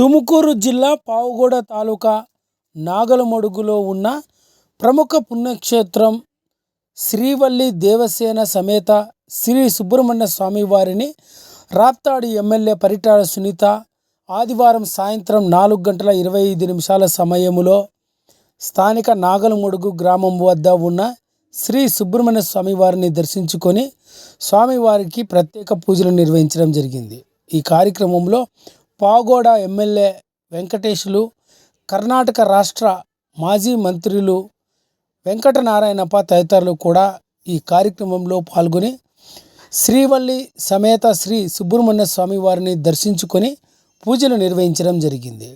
తుముకూరు జిల్లా పావుగూడ తాలూకా నాగలమడుగులో ఉన్న ప్రముఖ పుణ్యక్షేత్రం శ్రీవల్లి దేవసేన సమేత శ్రీ సుబ్రహ్మణ్య స్వామి వారిని రాప్తాడు ఎమ్మెల్యే పరిటాల సునీత ఆదివారం సాయంత్రం నాలుగు గంటల ఇరవై ఐదు నిమిషాల సమయములో స్థానిక నాగలమడుగు గ్రామం వద్ద ఉన్న శ్రీ సుబ్రహ్మణ్య స్వామి వారిని దర్శించుకొని స్వామివారికి ప్రత్యేక పూజలు నిర్వహించడం జరిగింది. ఈ కార్యక్రమంలో పాగోడ ఎమ్మెల్యే వెంకటేశులు కర్ణాటక రాష్ట్ర మాజీ మంత్రులు వెంకటనారాయణప్ప తదితరులు కూడా ఈ కార్యక్రమంలో పాల్గొని శ్రీవల్లి సమేత శ్రీ సుబ్రహ్మణ్య స్వామి వారిని దర్శించుకొని పూజలు నిర్వహించడం జరిగింది.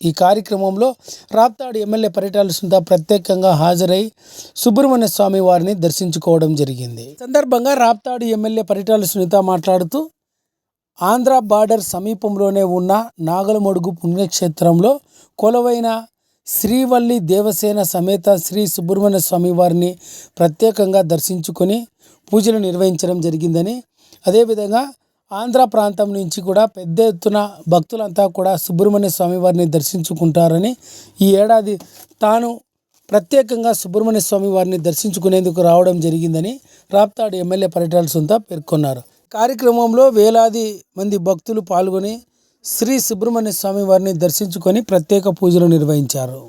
ఈ కార్యక్రమంలో రాప్తాడు ఎమ్మెల్యే పర్యటన సుందా ప్రత్యేకంగా హాజరై సుబ్రహ్మణ్య స్వామి వారిని దర్శించుకోవడం జరిగింది. సందర్భంగా రాప్తాడు ఎమ్మెల్యే పరిటాల సునీత మాట్లాడుతూ ఆంధ్ర బార్డర్ సమీపంలోనే ఉన్న నాగలమడుగు పుణ్యక్షేత్రంలో కొలువైన శ్రీవల్లి దేవసేన సమేత శ్రీ సుబ్రహ్మణ్య స్వామి వారిని ప్రత్యేకంగా దర్శించుకొని పూజలు నిర్వహించడం జరిగిందని అదేవిధంగా ఆంధ్ర ప్రాంతం నుంచి కూడా పెద్ద ఎత్తున భక్తులంతా కూడా సుబ్రహ్మణ్య స్వామి వారిని దర్శించుకుంటారని ఈ ఏడాది తాను ప్రత్యేకంగా సుబ్రహ్మణ్య స్వామి వారిని దర్శించుకునేందుకు రావడం జరిగిందని రాప్తాడు ఎమ్మెల్యే పర్యటన సొంత పేర్కొన్నారు. కార్యక్రమంలో వేలాది మంది భక్తులు పాల్గొని శ్రీ సుబ్రహ్మణ్య స్వామి వారిని దర్శించుకొని ప్రత్యేక పూజలు నిర్వహించారు.